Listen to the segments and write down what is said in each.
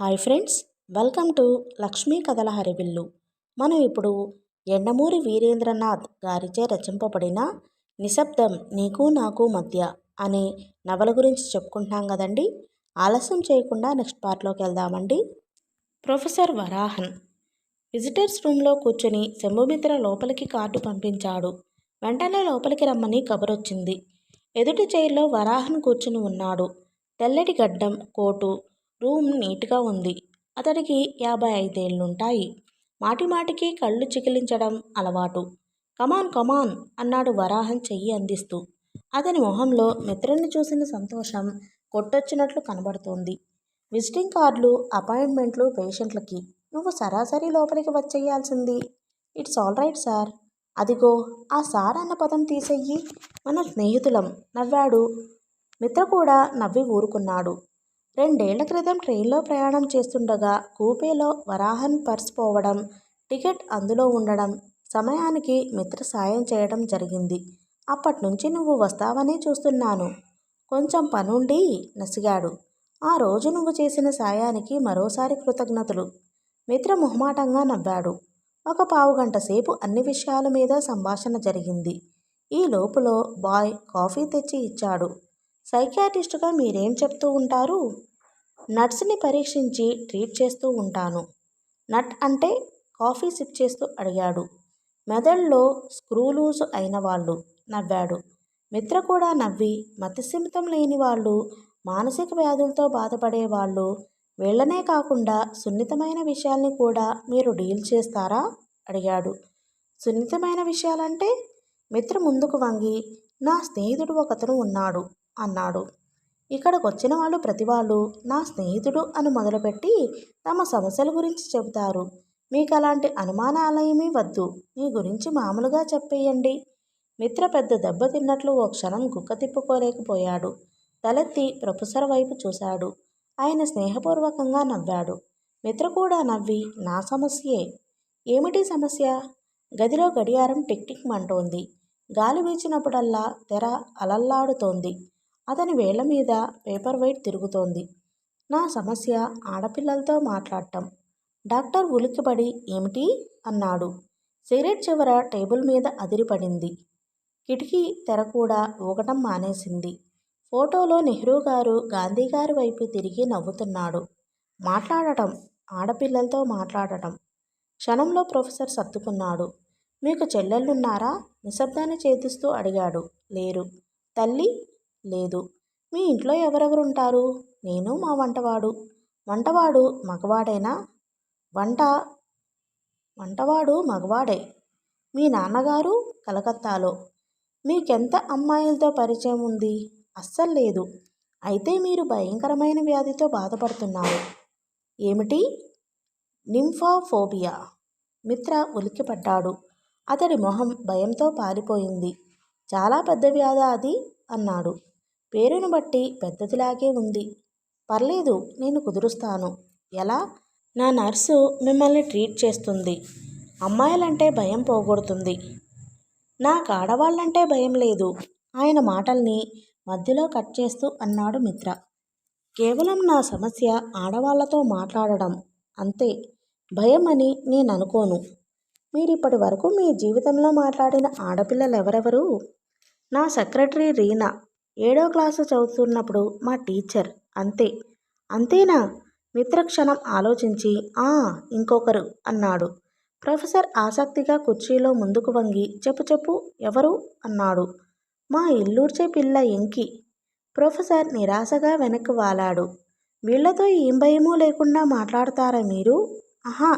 Hi friends welcome to Lakshmi కథల హరివిల్లు. మనం ఇప్పుడు ఎండమూరి వీరేంద్రనాథ్ గారిచే రచింపబడిన నిశ్శబ్దం నీకు నాకు మధ్య అనే నవల గురించి చెప్పుకుంటున్నాం కదండి. ఆలస్యం చేయకుండా నెక్స్ట్ పార్ట్లోకి వెళ్దామండి. ప్రొఫెసర్ వరాహన్. విజిటర్స్ రూమ్లో కూర్చొని శంభుమిత్ర లోపలికి కార్డు పంపించాడు. వెంటనే లోపలికి రమ్మని కబరొచ్చింది. ఎదుటి చైర్లో వరాహన్ కూర్చుని ఉన్నాడు. తెల్లటి గడ్డం కోటు రూమ్ నీట్గా ఉంది. అతడికి యాభై ఐదేళ్ళుంటాయి. మాటిమాటికి కళ్ళు చికిలించడం అలవాటు. కమాన్ కమాన్ అన్నాడు వరాహం చెయ్యి అందిస్తూ. అతని మొహంలో మిత్రుని చూసిన సంతోషం కొట్టొచ్చినట్లు కనబడుతోంది. విజిటింగ్ కార్డులు అపాయింట్మెంట్లు పేషెంట్లకి నువ్వు సరాసరి లోపలికి వచ్చేయాల్సింది. It's all right sir. అదిగో ఆ సార్ అన్న పదం తీసెయ్యి మన స్నేహితులం నవ్వాడు. మిత్ర కూడా నవ్వి ఊరుకున్నాడు. రెండేళ్ళ క్రితం ట్రైన్లో ప్రయాణం చేస్తుండగా కూపేలో వరాహన్ పర్స్ పోవడం టికెట్ అందులో ఉండడం సమయానికి మిత్ర సాయం చేయడం జరిగింది. అప్పట్నుంచి నువ్వు వస్తావనే చూస్తున్నాను. కొంచెం పనుండి నసిగాడు. ఆ రోజు నువ్వు చేసిన సాయానికి మరోసారి కృతజ్ఞతలు. మిత్ర మొహమాటంగా నవ్వాడు. ఒక పావుగంట సేపు అన్ని విషయాల మీద సంభాషణ జరిగింది. ఈ లోపులో బాయ్ కాఫీ తెచ్చి ఇచ్చాడు. సైకియాటిస్టుగా మీరేం చెప్తూ ఉంటారు? నట్స్ని పరీక్షించి ట్రీట్ చేస్తూ ఉంటాను. నట్ అంటే కాఫీ సిప్ చేస్తూ అడిగాడు. మెదడులో స్క్రూ లూజ్ అయిన వాళ్ళు నవ్వాడు. మిత్ర కూడా నవ్వి మతిస్థిమితం లేని వాళ్ళు మానసిక వ్యాధులతో బాధపడే వాళ్ళు వీళ్ళనే కాకుండా సున్నితమైన విషయాల్ని కూడా మీరు డీల్ చేస్తారా? అడిగాడు. సున్నితమైన విషయాలంటే మిత్ర ముందుకు వంగి నా స్నేహితుడు ఒకతను ఉన్నాడు. అన్నాడు. ఇక్కడికి వచ్చిన వాళ్ళు ప్రతి వాళ్ళు నా స్నేహితుడు అని మొదలుపెట్టి తమ సమస్యల గురించి చెబుతారు. మీకు అలాంటి అనుమానాలయమీ వద్దు. మీ గురించి మామూలుగా చెప్పేయండి. మిత్ర పెద్ద దెబ్బ తిన్నట్లు ఓ క్షణం గుక్క తిప్పుకోలేకపోయాడు. తలెత్తి ప్రొఫెసర్ వైపు చూశాడు. ఆయన స్నేహపూర్వకంగా నవ్వాడు. మిత్ర కూడా నవ్వి నా సమస్యే. ఏమిటి సమస్య? గదిలో గడియారం టిక్ టిక్ మంటోంది. గాలి వీచినప్పుడల్లా తెర అలల్లాడుతోంది. అతని వేళ్ళ మీద పేపర్ వెయిట్ తిరుగుతోంది. నా సమస్య ఆడపిల్లలతో మాట్లాడటం. డాక్టర్ ఉలిక్కిపడి ఏమిటి? అన్నాడు. సిగరెట్ చివర టేబుల్ మీద అదిరిపడింది. కిటికీ తెర కూడా ఊగటం మానేసింది. ఫోటోలో నెహ్రూ గారు గాంధీ గారి వైపు తిరిగి నవ్వుతున్నాడు. మాట్లాడటం ఆడపిల్లలతో మాట్లాడటం. క్షణంలో ప్రొఫెసర్ సర్దుకున్నాడు. మీకు చెల్లెళ్ళున్నారా? నిశ్శబ్దాన్ని చేతిస్తూ అడిగాడు. లేరు. తల్లి లేదు. మీ ఇంట్లో ఎవరెవరు ఉంటారు నేను మా వంటవాడు. వంటవాడు మగవాడేనా? వంట వంటవాడు మగవాడే. మీ నాన్నగారు కలకత్తాలో. మీకెంత అమ్మాయిలతో పరిచయం ఉంది? అస్సలు లేదు. అయితే మీరు భయంకరమైన వ్యాధితో బాధపడుతున్నారు. ఏమిటి? నింఫాఫోబియా. మిత్ర ఉలిక్కిపడ్డాడు. అతడి మొహం భయంతో పారిపోయింది. చాలా పెద్ద వ్యాధ అది? అన్నాడు. పేరును బట్టి పెద్దదిలాగే ఉంది. పర్లేదు నేను కుదురుస్తాను. ఎలా? నా నర్సు మిమ్మల్ని ట్రీట్ చేస్తుంది. అమ్మాయిలంటే భయం పోగొడుతుంది. నాకు ఆడవాళ్ళంటే భయం లేదు. ఆయన మాటల్ని మధ్యలో కట్ చేస్తూ అన్నాడు మిత్ర. కేవలం నా సమస్య ఆడవాళ్ళతో మాట్లాడడం అంతే. భయం అని నేను అనుకోను. మీరిప్పటి వరకు మీ జీవితంలో మాట్లాడిన ఆడపిల్లలు ఎవరెవరు నా సెక్రటరీ రీనా. ఏడో క్లాసు చదువుతున్నప్పుడు మా టీచర్ అంతే అంతేనా? మిత్రక్షణం ఆలోచించి ఆ ఇంకొకరు అన్నాడు. ప్రొఫెసర్ ఆసక్తిగా కుర్చీలో ముందుకు వంగి చెప్పు చెప్పు ఎవరు? అన్నాడు. మా ఇల్లూర్చే పిల్ల ఎంకి. ప్రొఫెసర్ నిరాశగా వెనక్కి వాలాడు. వీళ్ళతో ఏం భయమూ లేకుండా మాట్లాడతారా మీరు? ఆహా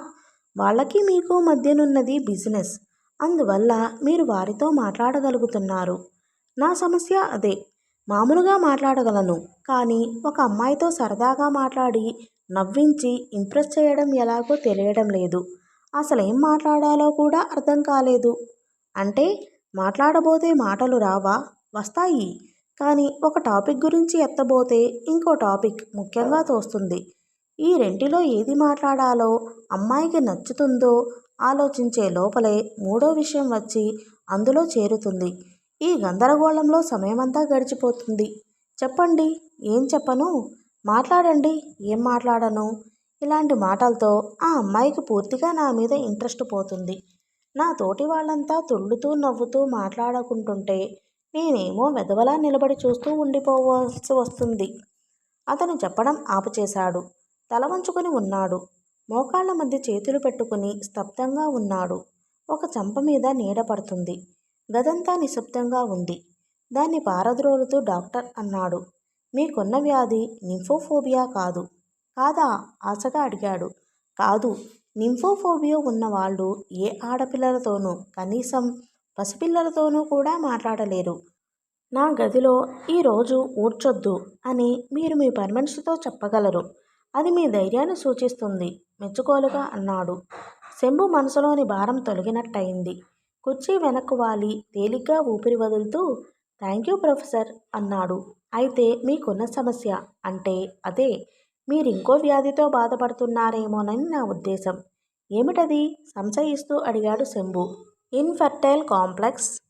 వాళ్ళకి మీకు మధ్యనున్నది బిజినెస్. అందువల్ల మీరు వారితో మాట్లాడగలుగుతున్నారు. నా సమస్య అదే. మామూలుగా మాట్లాడగలను. కానీ ఒక అమ్మాయితో సరదాగా మాట్లాడి నవ్వించి ఇంప్రెస్ చేయడం ఎలాగో తెలియడం లేదు. అసలేం మాట్లాడాలో కూడా అర్థం కాలేదు. అంటే మాట్లాడబోతే మాటలు రావా? వస్తాయి. కానీ ఒక టాపిక్ గురించి ఎత్తబోతే ఇంకో టాపిక్ ముఖ్యంగా తోస్తుంది. ఈ రెంటిలో ఏది మాట్లాడాలో అమ్మాయికి నచ్చుతుందో ఆలోచించే లోపలే మూడో విషయం వచ్చి అందులో చేరుతుంది. ఈ గందరగోళంలో సమయమంతా గడిచిపోతుంది. చెప్పండి ఏం చెప్పను? మాట్లాడండి ఏం మాట్లాడను? ఇలాంటి మాటలతో ఆ అమ్మాయికి పూర్తిగా నా మీద ఇంట్రెస్ట్ పోతుంది. నా తోటి వాళ్ళంతా తుళ్ళుతూ నవ్వుతూ మాట్లాడుకుంటుంటే నేనేమో వెదవలా నిలబడి చూస్తూ ఉండిపోవాల్సి వస్తుంది. అతను చెప్పడం ఆపుచేశాడు. తల వంచుకొని ఉన్నాడు. మోకాళ్ళ మధ్య చేతులు పెట్టుకుని స్తబ్దంగా ఉన్నాడు. ఒక చంప మీద నీడ పడుతుంది. గదంతా నిశ్శబ్దంగా ఉంది. దాన్ని పారద్రోలుతూ డాక్టర్ అన్నాడు. మీకున్న వ్యాధి నింఫోఫోబియా కాదు. కాదా? ఆశగా అడిగాడు. కాదు. నింఫోఫోబియా ఉన్నవాళ్ళు ఏ ఆడపిల్లలతోనూ కనీసం పసిపిల్లలతోనూ కూడా మాట్లాడలేరు. నా గదిలో ఈరోజు ఊడ్చొద్దు అని మీరు మీ పనిమనిషితో చెప్పగలరు. అది మీ ధైర్యాన్ని సూచిస్తుంది. మెచ్చుకోలుగా అన్నాడు. శంభు మనసులోని భారం తొలగినట్టయింది. కుర్చీ వెనక్కు వాలి. తేలిగ్గా ఊపిరి వదులుతూ థ్యాంక్ యూ ప్రొఫెసర్ అన్నాడు. అయితే మీకున్న సమస్య అంటే అదే. మీరింకో వ్యాధితో బాధపడుతున్నారేమోనని నా ఉద్దేశం. ఏమిటది? సంశయిస్తూ అడిగాడు Shambhu. Infertile complex.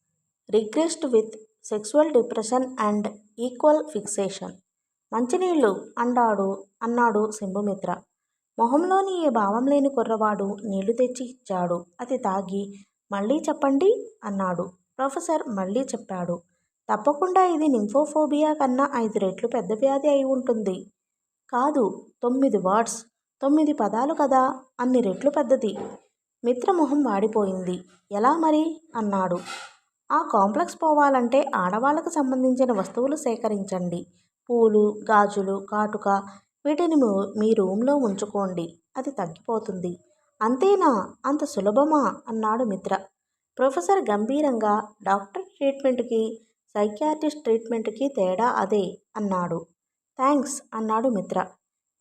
Regressed with sexual depression and equal fixation. మంచినీళ్ళు అన్నాడు అన్నాడు శంభుమిత్ర. మొహంలోని ఏ భావం లేని కుర్రవాడు నీళ్ళు తెచ్చి ఇచ్చాడు. అది తాగి మళ్ళీ చెప్పండి అన్నాడు. ప్రొఫెసర్ మళ్ళీ చెప్పాడు. తప్పకుండా ఇది నింఫోఫోబియా కన్నా ఐదు రెట్లు పెద్ద వ్యాధి అయి ఉంటుంది. కాదు తొమ్మిది వర్డ్స్ తొమ్మిది పదాలు కదా అన్ని రెట్లు పెద్దది. మిత్రమొహం వాడిపోయింది. ఎలా మరి? అన్నాడు. ఆ కాంప్లెక్స్ పోవాలంటే ఆడవాళ్ళకు సంబంధించిన వస్తువులు సేకరించండి. పూలు గాజులు కాటుక వీటిని మీ రూమ్లో ఉంచుకోండి. అది తగ్గిపోతుంది. అంతేనా? అంత సులభమా? అన్నాడు మిత్ర. ప్రొఫెసర్ గంభీరంగా డాక్టర్ ట్రీట్మెంట్కి సైకియాట్రిస్ట్ ట్రీట్మెంట్కి తేడా అదే అన్నాడు. థ్యాంక్స్ అన్నాడు మిత్ర.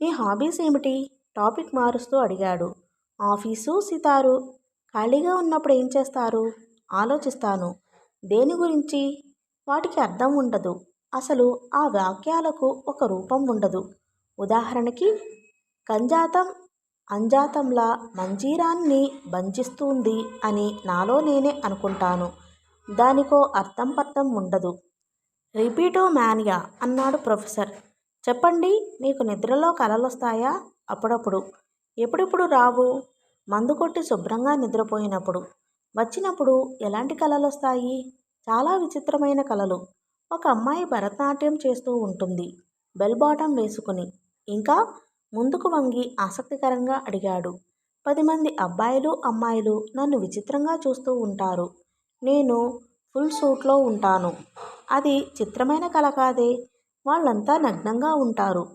మీ హాబీస్ ఏమిటి? టాపిక్ మారుస్తూ అడిగాడు. ఆఫీసు సితారు. ఖాళీగా ఉన్నప్పుడు ఏం చేస్తారు? ఆలోచిస్తాను. దేని గురించి? వాటికి అర్థం ఉండదు. అసలు ఆ వాక్యాలకు ఒక రూపం ఉండదు. ఉదాహరణకి కంజాతం అంజాతంలా మంజీరాన్ని బంధిస్తుంది అని నాలో నేనే అనుకుంటాను. దానికో అర్థం పర్థం ఉండదు. రిపీటో మానియా అన్నాడు ప్రొఫెసర్. చెప్పండి మీకు నిద్రలో కలలొస్తాయా? అప్పుడప్పుడు. ఎప్పుడెప్పుడు రావు? మందు కొట్టి శుభ్రంగా నిద్రపోయినప్పుడు. వచ్చినప్పుడు ఎలాంటి కళలు వస్తాయి చాలా విచిత్రమైన కలలు. ఒక అమ్మాయి భరతనాట్యం చేస్తూ ఉంటుంది. బెల్ బాటం వేసుకుని. ఇంకా ముందుకు వంగి ఆసక్తికరంగా అడిగాడు. పది మంది అబ్బాయిలు అమ్మాయిలు నన్ను విచిత్రంగా చూస్తూ ఉంటారు. నేను ఫుల్ సూట్లో ఉంటాను. అది చిత్రమైన కళ కాదే. వాళ్ళంతా నగ్నంగా ఉంటారు.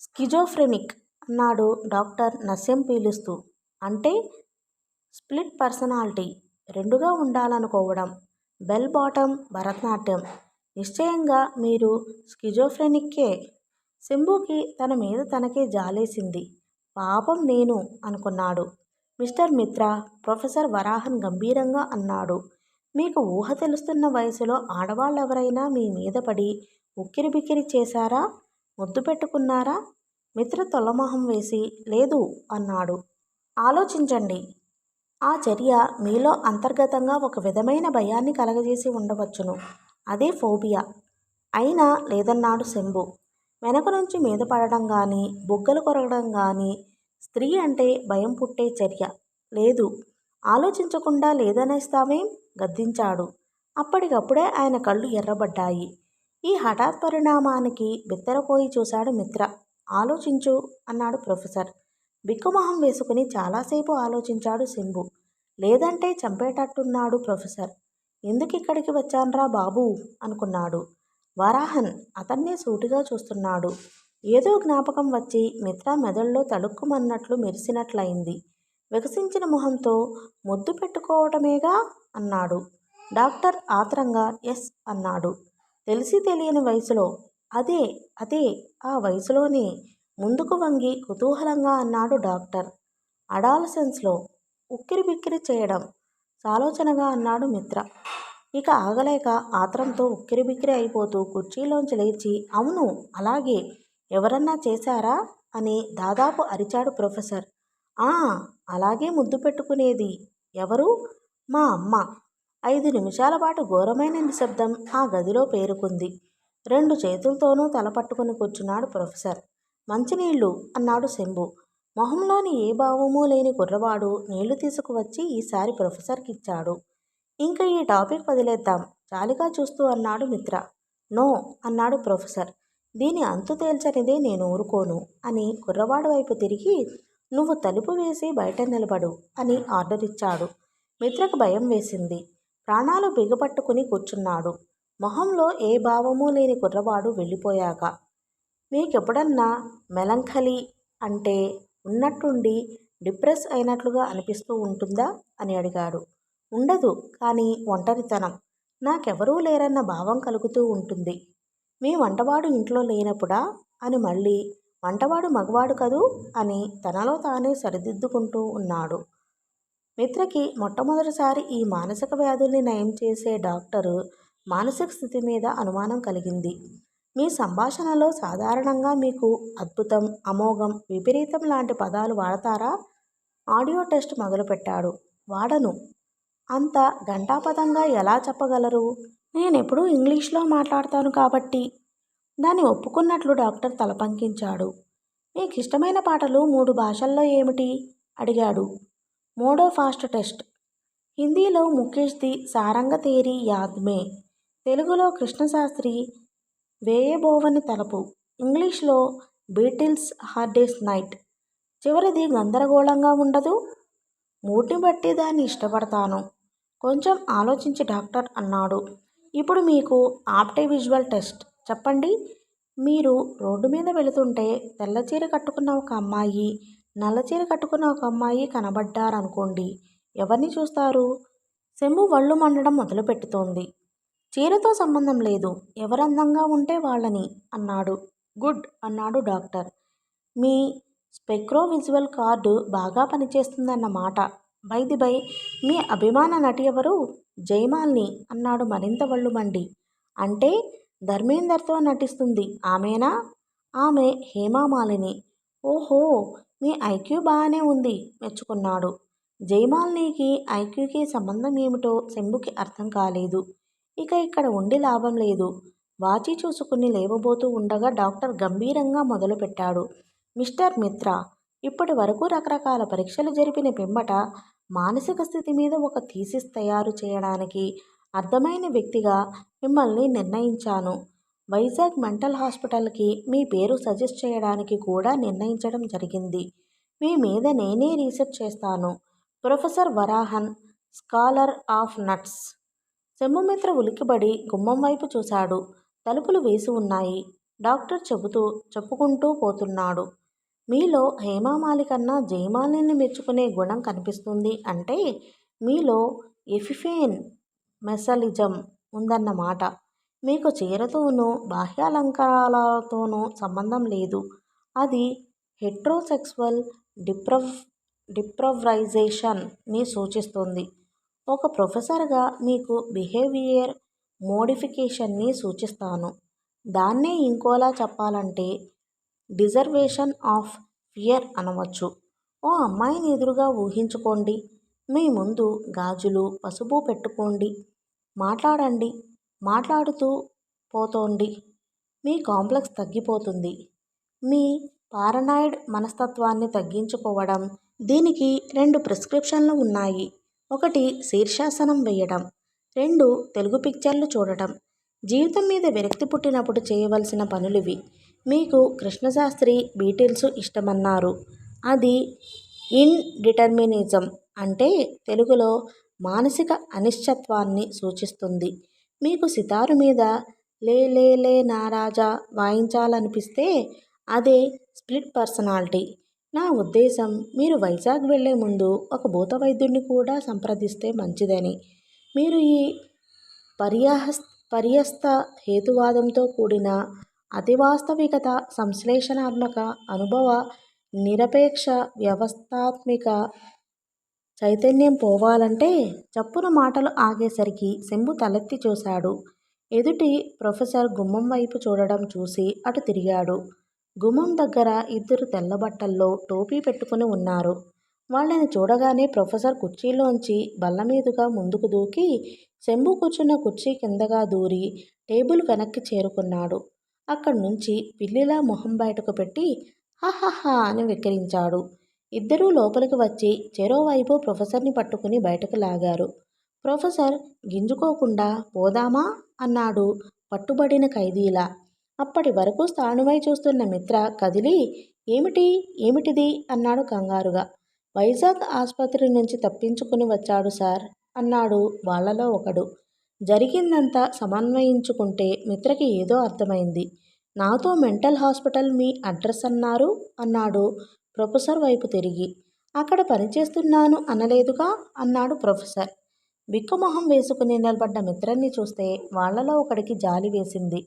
స్కిజోఫ్రెనిక్ అన్నాడు డాక్టర్ నస్యం పీలుస్తూ. అంటే స్ప్లిట్ పర్సనాలిటీ రెండుగా ఉండాలనుకోవడం. Bell bottom Bharatanatyam. నిశ్చయంగా మీరు స్కిజోఫ్రెనిక్కే. శంభుకి తన మీద తనకే జాలేసింది. పాపం నేను అనుకున్నాడు. మిస్టర్ మిత్ర ప్రొఫెసర్ వరాహన్ గంభీరంగా అన్నాడు. మీకు ఊహ తెలుస్తున్న వయసులో ఆడవాళ్ళెవరైనా మీ మీద పడి ఉక్కిరిబిక్కిరి చేశారా? ముద్దు పెట్టుకున్నారా? మిత్ర తొలమొహం వేసి లేదు అన్నాడు. ఆలోచించండి. ఆ చర్య మీలో అంతర్గతంగా ఒక విధమైన భయాన్ని కలగజేసి ఉండవచ్చును. అదే ఫోబియా. అయినా లేదన్నాడు శంభు. వెనక నుంచి మీద పడడం కానీ బుగ్గలు కొరగడం కానీ స్త్రీ అంటే భయం పుట్టే చర్య. లేదు ఆలోచించకుండా లేదనేస్తామేం గద్దించాడు. అప్పటికప్పుడే ఆయన కళ్ళు ఎర్రబడ్డాయి. ఈ హఠాత్ పరిణామానికి బిత్తరపోయి చూశాడు మిత్ర. ఆలోచించు అన్నాడు ప్రొఫెసర్. బిక్కుమొహం వేసుకుని చాలాసేపు ఆలోచించాడు శంభు. లేదంటే చంపేటట్టున్నాడు ప్రొఫెసర్. ఎందుకు ఇక్కడికి వచ్చాన్రా బాబు? అనుకున్నాడు. వరాహన్ అతన్నే సూటిగా చూస్తున్నాడు. ఏదో జ్ఞాపకం వచ్చి మిత్ర మెదడులో తడుక్కుమన్నట్లు మెరిసినట్లయింది. వికసించిన మొహంతో ముద్దు పెట్టుకోవటమేగా? అన్నాడు. డాక్టర్ ఆత్రంగా ఎస్ అన్నాడు. తెలిసి తెలియని వయసులో. అదే అదే ఆ వయసులోనే. ముందుకు వంగి కుతూహలంగా అన్నాడు డాక్టర్. అడాలసెన్స్లో ఉక్కిరి బిక్కిరి చేయడం. సాలోచనగా అన్నాడు మిత్ర. ఇక ఆగలేక ఆత్రంతో ఉక్కిరిబిక్కిరి అయిపోతూ కుర్చీలోంచి లేచి అవును అలాగే. ఎవరన్నా చేశారా? అని దాదాపు అరిచాడు ప్రొఫెసర్. ఆ అలాగే ముద్దు పెట్టుకునేది. ఎవరు? మా అమ్మ. ఐదు నిమిషాల పాటు ఘోరమైన నిశ్శబ్దం ఆ గదిలో పేరుకుంది. రెండు చేతులతోనూ తల పట్టుకుని కూర్చున్నాడు ప్రొఫెసర్. మంచినీళ్ళు అన్నాడు శంభు. మొహంలోని ఏ భావమూ లేని కుర్రవాడు నీళ్ళు తీసుకువచ్చి ఈసారి ప్రొఫెసర్కి ఇచ్చాడు ఇంకా ఈ టాపిక్ వదిలేద్దాం. జాలిగా చూస్తూ అన్నాడు మిత్ర. నో అన్నాడు ప్రొఫెసర్. దీని అంతు తేల్చనిదే నేను ఊరుకోను అని కుర్రవాడు వైపు తిరిగి నువ్వు తలుపు వేసి బయట నిలబడు అని ఆర్డర్ ఇచ్చాడు. మిత్రకు భయం వేసింది. ప్రాణాలు బిగపట్టుకుని కూర్చున్నాడు. మొహంలో ఏ భావమూ లేని కుర్రవాడు వెళ్ళిపోయాక. మీకెప్పుడన్నా మెలంకలి అంటే ఉన్నట్టుండి డిప్రెస్ అయినట్లుగా అనిపిస్తూ ఉంటుందా? అని అడిగాడు. ఉండదు. కానీ ఒంటరితనం. నాకెవరూ లేరన్న భావం కలుగుతూ ఉంటుంది. మీ వంటవాడు ఇంట్లో లేనప్పుడా? అని మళ్ళీ వంటవాడు మగవాడు కదూ? అని తనలో తానే సరిదిద్దుకుంటూ ఉన్నాడు. మిత్రకి మొట్టమొదటిసారి ఈ మానసిక వ్యాధుల్ని నయం చేసే డాక్టరు మానసిక స్థితి మీద అనుమానం కలిగింది. మీ సంభాషణలో సాధారణంగా మీకు అద్భుతం అమోఘం విపరీతం లాంటి పదాలు వాడతారా? ఆడియో టెస్ట్ మొదలుపెట్టాడు. వాడను. అంత ఘంటాపథంగా ఎలా చెప్పగలరు? నేనెప్పుడూ ఇంగ్లీష్లో మాట్లాడతాను కాబట్టి. దాన్ని ఒప్పుకున్నట్లు డాక్టర్ తలపంకించాడు. మీకు ఇష్టమైన పాటలు మూడు భాషల్లో ఏమిటి? అడిగాడు. మూడో ఫాస్ట్ టెస్ట్. హిందీలో ముఖేష్ది సారంగ తేరి యాద్మే తెలుగులో కృష్ణశాస్త్రి వేయబోవని తలపు. ఇంగ్లీష్లో బీటిల్స్ హార్డేస్ నైట్. చివరిది గందరగోళంగా ఉండదు. మూటిని బట్టి దాన్ని ఇష్టపడతాను. కొంచెం ఆలోచించి డాక్టర్ అన్నాడు. ఇప్పుడు మీకు ఆప్టే విజువల్ టెస్ట్ చెప్పండి. మీరు రోడ్డు మీద వెళుతుంటే తెల్ల చీర కట్టుకున్న ఒక అమ్మాయి నల్ల చీర కట్టుకున్న ఒక అమ్మాయి కనబడ్డారనుకోండి ఎవరిని చూస్తారు? సెమ్ము వళ్ళు మండడం మొదలుపెట్టుతోంది. చీరతో సంబంధం లేదు ఎవరందంగా ఉంటే వాళ్ళని అన్నాడు. గుడ్ అన్నాడు డాక్టర్. మీ స్పెక్రో విజువల్ కార్డు బాగా పనిచేస్తుందన్నమాట. బై మీ అభిమాన నటి ఎవరు జయమాల్ని అన్నాడు మరింత వళ్ళు మండి అంటే ధర్మేందర్తో నటిస్తుంది ఆమెనా? ఆమె హేమామాలిని. ఓహో మీ ఐక్యూ బాగానే ఉంది మెచ్చుకున్నాడు. జయమాలినికి ఐక్యూకి సంబంధం ఏమిటో శంభుకి అర్థం కాలేదు. ఇక ఇక్కడ ఉండి లాభం లేదు. వాచి చూసుకుని లేవబోతూ ఉండగా డాక్టర్ గంభీరంగా మొదలుపెట్టాడు. మిస్టర్ మిత్ర ఇప్పటి వరకు రకరకాల పరీక్షలు జరిపిన పిమ్మట మానసిక స్థితి మీద ఒక థీసిస్ తయారు చేయడానికి అర్థమైన వ్యక్తిగా మిమ్మల్ని నిర్ణయించాను. వైజాగ్ మెంటల్ హాస్పిటల్కి మీ పేరు సజెస్ట్ చేయడానికి కూడా నిర్ణయించడం జరిగింది. మీ మీద నేనే రీసెర్చ్ చేస్తాను. Professor Varahan scholar of nuts. సెమ్ముమిత్ర ఉలికిబడి గుమ్మం వైపు చూశాడు. తలుపులు వేసి ఉన్నాయి. డాక్టర్ చెబుతూ చెప్పుకుంటూ పోతున్నాడు. మీలో హేమామాలి కన్నా జయమాలిని మెచ్చుకునే గుణం కనిపిస్తుంది అంటే మీలో ఎఫిఫేన్ మెసలిజం ఉందన్నమాట మీకు చీరతోనూ బాహ్యాలంకారాలతోనూ సంబంధం లేదు. అది హెట్రోసెక్సువల్ డిప్రవ్ డిప్రవరైజేషన్ని సూచిస్తుంది. ఒక ప్రొఫెసర్గా మీకు బిహేవియర్ మోడిఫికేషన్ని సూచిస్తాను. దాన్నే ఇంకోలా చెప్పాలంటే డిజర్వేషన్ ఆఫ్ ఫియర్ అనవచ్చు. ఓ అమ్మాయిని ఎదురుగా ఊహించుకోండి. మీ ముందు గాజులు పసుపు పెట్టుకోండి. మాట్లాడండి. మాట్లాడుతూ పోతోంది. మీ కాంప్లెక్స్ తగ్గిపోతుంది. మీ పారనాయిడ్ మనస్తత్వాన్ని తగ్గించుకోవడం. దీనికి రెండు ప్రిస్క్రిప్షన్లు ఉన్నాయి. ఒకటి శీర్షాసనం వేయడం. రెండు తెలుగు పిక్చర్లు చూడటం. జీవితం మీద విరక్తి పుట్టినప్పుడు చేయవలసిన పనులివి. మీకు కృష్ణశాస్త్రి బీటిల్స్ ఇష్టమన్నారు. అది ఇన్ డిటర్మినిజం అంటే తెలుగులో మానసిక అనిశ్చత్వాన్ని సూచిస్తుంది. మీకు సితారు మీద లే లే లే నారాజా వాయించాలనిపిస్తే అదే స్ప్లిట్ పర్సనాలిటీ. నా ఉద్దేశం మీరు వైజాగ్ వెళ్ళే ముందు ఒక భూత వైద్యుడిని కూడా సంప్రదిస్తే మంచిదని. మీరు ఈ పర్యాహ పర్యస్త హేతువాదంతో కూడిన అతివాస్తవికత సంశ్లేషణాత్మక అనుభవ నిరపేక్ష వ్యవస్థాత్మిక చైతన్యం పోవాలంటే చప్పున మాటలు ఆగేసరికి శంభు తలెత్తి చూశాడు. ఎదుటి ప్రొఫెసర్ గుమ్మం వైపు చూడడం చూసి అటు తిరిగాడు. గుమ్మం దగ్గర ఇద్దరు తెల్లబట్టల్లో టోపీ పెట్టుకుని ఉన్నారు. వాళ్ళని చూడగానే ప్రొఫెసర్ కుర్చీలోంచి బల్ల మీదుగా ముందుకు దూకి శంభు కూర్చున్న కుర్చీ కిందగా దూరి టేబుల్ వెనక్కి చేరుకున్నాడు. అక్కడి నుంచి పిల్లిలా మొహం బయటకు పెట్టి హాహాహా అని వెక్కిరించాడు. ఇద్దరూ లోపలికి వచ్చి చెరోవైపు ప్రొఫెసర్ని పట్టుకుని బయటకు లాగారు. ప్రొఫెసర్ గింజుకోకుండా పోదామా? అన్నాడు పట్టుబడిన ఖైదీలా. అప్పటి వరకు స్థానువై చూస్తున్న మిత్ర కదిలి ఏమిటి? ఏమిటిది? అన్నాడు కంగారుగా. వైజాగ్ ఆసుపత్రి నుంచి తప్పించుకుని వచ్చాడు సార్ అన్నాడు వాళ్ళలో ఒకడు. జరిగిందంతా సమన్వయించుకుంటే మిత్రకి ఏదో అర్థమైంది. నాతో మెంటల్ హాస్పిటల్ మీ అడ్రస్ అన్నారు అన్నాడు ప్రొఫెసర్ వైపు తిరిగి. అక్కడ పనిచేస్తున్నాను అనలేదుగా అన్నాడు ప్రొఫెసర్. బిక్కుమొహం వేసుకుని నిలబడ్డ మిత్రాన్ని చూస్తే వాళ్ళలో ఒకడికి జాలి వేసింది.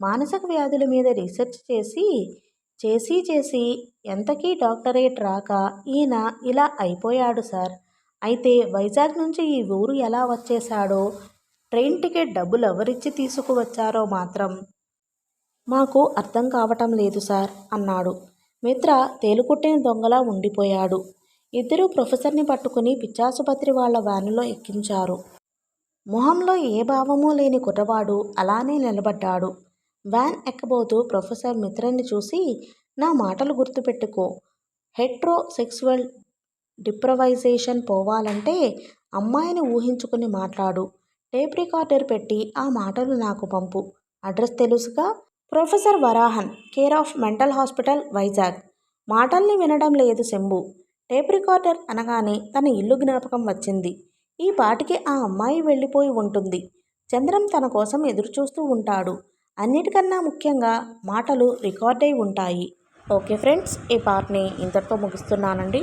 మానసిక వ్యాధుల మీద రీసెర్చ్ చేసి చేసి చేసి ఎంతకీ డాక్టరేట్ రాక ఈయన ఇలా అయిపోయాడు సార్. అయితే వైజాగ్ నుంచి ఈ ఊరు ఎలా వచ్చేశాడో ట్రైన్ టికెట్ డబ్బులు ఎవరిచ్చి తీసుకువచ్చారో మాత్రం మాకు అర్థం కావటం లేదు సార్ అన్నాడు. మిత్ర తేలుకుట్టిన దొంగలా ఉండిపోయాడు. ఇద్దరూ ప్రొఫెసర్ని పట్టుకుని పిచ్చాసుపత్రి వాళ్ళ వ్యానులో ఎక్కించారు. మొహంలో ఏ భావమూ లేని కుర్రవాడు అలానే నిలబడ్డాడు. వ్యాన్ ఎక్కబోతూ ప్రొఫెసర్ మిత్రని చూసి నా మాటలు గుర్తుపెట్టుకో. హెట్రో సెక్సువల్ డిప్రవైజేషన్ పోవాలంటే అమ్మాయిని ఊహించుకుని మాట్లాడు. టేప్ రికార్డర్ పెట్టి ఆ మాటలు నాకు పంపు. అడ్రస్ తెలుసుగా? Professor Varahan care of mental hospital Vizag. మాటల్ని వినడం లేదు శంభు. టేప్ రికార్డర్ అనగానే తన ఇల్లు జ్ఞాపకం వచ్చింది. ఈ పాటికి ఆ అమ్మాయి వెళ్ళిపోయి ఉంటుంది. చంద్రం తన కోసం ఎదురుచూస్తూ ఉంటాడు. అన్నిటికన్నా ముఖ్యంగా మాటలు రికార్డ్ అయి ఉంటాయి. ఓకే ఫ్రెండ్స్ ఈ పార్ట్ని ఇంతటితో ముగిస్తున్నానండి.